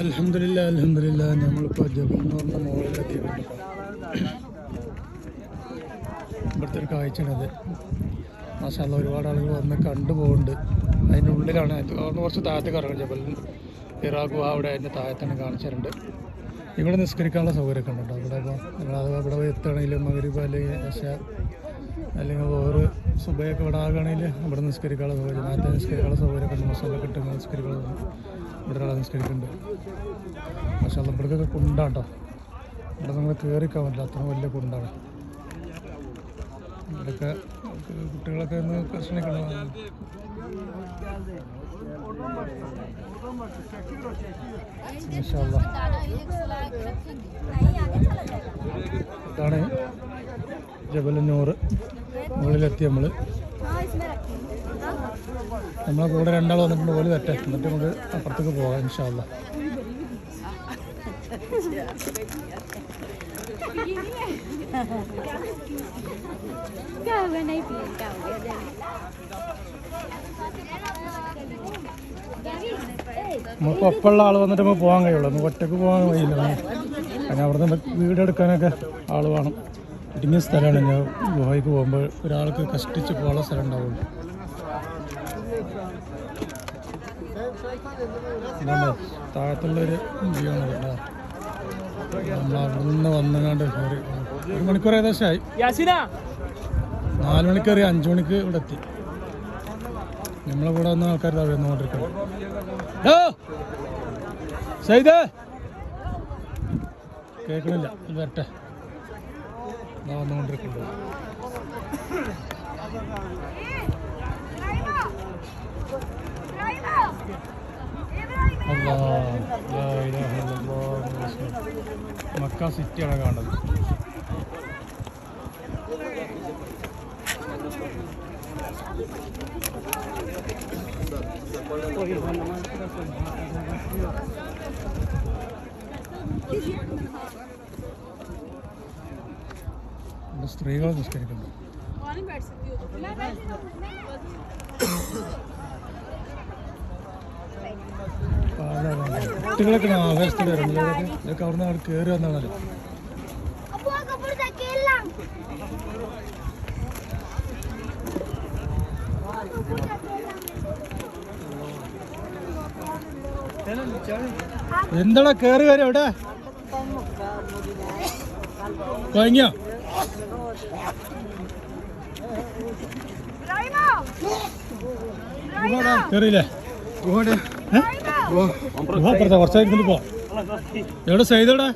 അലഹമില്ല അലഹമില്ല നമ്മളിപ്പോൾ ജബൽ എന്ന് പറഞ്ഞ മുകളിലെത്തിയിട്ടുണ്ട് ഇവിടുത്തെ ഒരു കാഴ്ചയാണത്. മാഷാല്ല ഒരുപാട് ആളുകൾ വന്ന് കണ്ടുപോകുന്നുണ്ട് അതിന്റെ ഉള്ളിലാണ് അവിടെ കുറച്ച് താഴത്തേക്ക് ഇറങ്ങും ജബൽ ഇറാഖു അവിടെ അതിന്റെ താഴത്താണ് കാണിച്ചിട്ടുണ്ട് ഇവിടെ നിസ്കരിക്കാനുള്ള സൗകര്യമൊക്കെ ഉണ്ട് അവിടെ ഇപ്പോൾ നിങ്ങളത് പോയി എത്തുകയാണെങ്കിലും മകരീബ് അല്ലെങ്കിൽ ദശ അല്ലെങ്കിൽ വേറെ സുബയൊക്കെ ഇവിടെ ആകുകയാണെങ്കിൽ ഇവിടെ നിസ്കരിക്കാനുള്ള സൗകര്യം. നേരത്തെ നിസ്കരിക്കാനുള്ള സൗകര്യമൊക്കെ ഉണ്ട്. മസാല കിട്ടുന്ന നിസ്കരിക്കാനുള്ള ഇവിടെ നിസ്കരിക്കുന്നുണ്ട് പക്ഷേ അത് ഇവിടേക്കൊക്കെ കുണ്ടാട്ടോ. ഇവിടെ നമ്മൾ കയറിക്കാൻ പറ്റില്ല. അത്ര വലിയ കുണ്ടാണ്. ഇവിടെയൊക്കെ കുട്ടികളൊക്കെ ഒന്ന് മാഷാല്ലാ. ഇതാണ് ജബലന്നൂറ് മുകളിലെത്തി നമ്മൾ നമ്മളെ കൂടെ രണ്ടാൾ വന്നിട്ടുണ്ട് പോലെ തെറ്റേ എന്നിട്ട് നമുക്ക് അപ്പുറത്തേക്ക് പോകാം ഇൻഷാല്ല നമുക്ക് ഒപ്പമുള്ള ആൾ വന്നിട്ട് നമുക്ക് പോകാൻ കഴിയുള്ളൂ. നമുക്ക് ഒറ്റയ്ക്ക് പോകാൻ കഴിയില്ല. കാരണം അവിടെ നിന്ന് വീടെടുക്കാനൊക്കെ ആൾ വേണം. ഇടുങ്ങിയ സ്ഥലമാണ്. ഞാൻ ഗുഹയ്ക്ക് പോകുമ്പോൾ ഒരാൾക്ക് കഷ്ടിച്ച് പോകാനുള്ള സ്ഥലം ഉണ്ടാവുള്ളൂ. താഴത്തുള്ളൊരു വ്യൂ ആണ് കേട്ടോ. നമ്മൾ അവിടുന്ന് ഒരു മണിക്കൂർ ഏകദേശമായി. നാല് മണിക്ക് കയറി അഞ്ചു മണിക്ക് ഇവിടെ എത്തി. നമ്മളെ കൂടെ വന്ന ആൾക്കാർ ഇതാ ചെയ്ത് കേൾക്കണില്ല. വരട്ടെ. വന്നുകൊണ്ടിരിക്കുന്നുണ്ട് മക്ക സിറ്റിയാണ് കാണുന്നത്. സ്ത്രീകൾ നിസ്കരിക്കുന്നു. കുട്ടികളൊക്കെ ആവേശത്തിൽ വരുന്നത് ഇതൊക്കെ അവിടെ നിന്ന് അവിടെ കയറി വന്നാണല്ലോ കേറി. എന്താടാ കയറി വരും എവിടെ കഴിഞ്ഞോ? കയറിയില്ലേ? ഗുഹ അപ്പുറത്താ കുറച്ചായിരുന്നു ഇരുന്നിട്ട് പോ. എവിടെ ചെയ്തോടെ